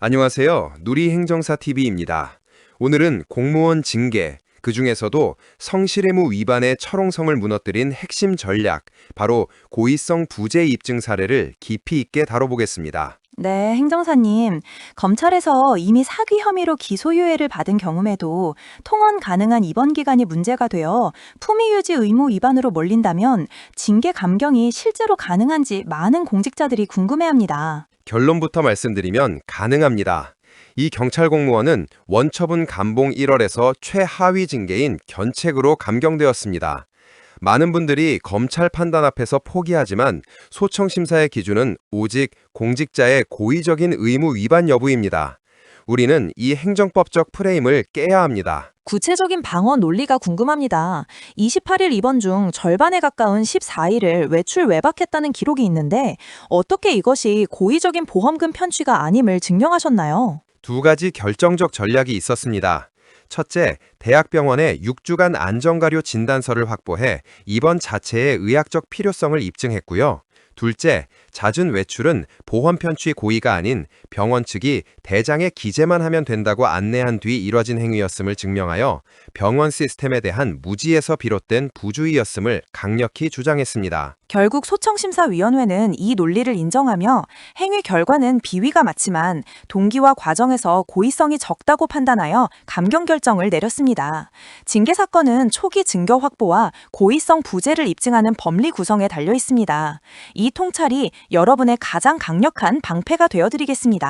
안녕하세요. 누리행정사 TV입니다. 오늘은 공무원 징계, 그 중에서도 성실의무 위반의 철옹성을 무너뜨린 핵심 전략, 바로 고의성 부재 입증 사례를 깊이 있게 다뤄보겠습니다. 네, 행정사님. 검찰에서 이미 사기 혐의로 기소유예를 받은 경우에도 통원 가능한 입원 기간이 문제가 되어 품위 유지 의무 위반으로 몰린다면 징계 감경이 실제로 가능한지 많은 공직자들이 궁금해합니다. 결론부터 말씀드리면 가능합니다. 이 경찰 공무원은 원처분 감봉 1월에서 최하위 징계인 견책으로 감경되었습니다. 많은 분들이 검찰 판단 앞에서 포기하지만 소청 심사의 기준은 오직 공직자의 고의적인 의무 위반 여부입니다. 우리는 이 행정법적 프레임을 깨야 합니다. 구체적인 방어 논리가 궁금합니다. 28일 입원 중 절반에 가까운 14일을 외출 외박했다는 기록이 있는데 어떻게 이것이 고의적인 보험금 편취가 아님을 증명하셨나요? 두 가지 결정적 전략이 있었습니다. 첫째, 대학병원에 6주간 안전가료 진단서를 확보해 입원 자체의 의학적 필요성을 입증했고요. 둘째, 잦은 외출은 보험 편취 고의가 아닌 병원 측이 대장에 기재만 하면 된다고 안내한 뒤 이뤄진 행위였음을 증명하여 병원 시스템에 대한 무지에서 비롯된 부주의였음을 강력히 주장했습니다. 결국 소청심사위원회는 이 논리를 인정하며 행위 결과는 비위가 맞지만 동기와 과정에서 고의성이 적다고 판단하여 감경 결정을 내렸습니다. 징계 사건은 초기 증거 확보와 고의성 부재를 입증하는 법리 구성에 달려 있습니다. 이 통찰이 여러분의 가장 강력한 방패가 되어드리겠습니다.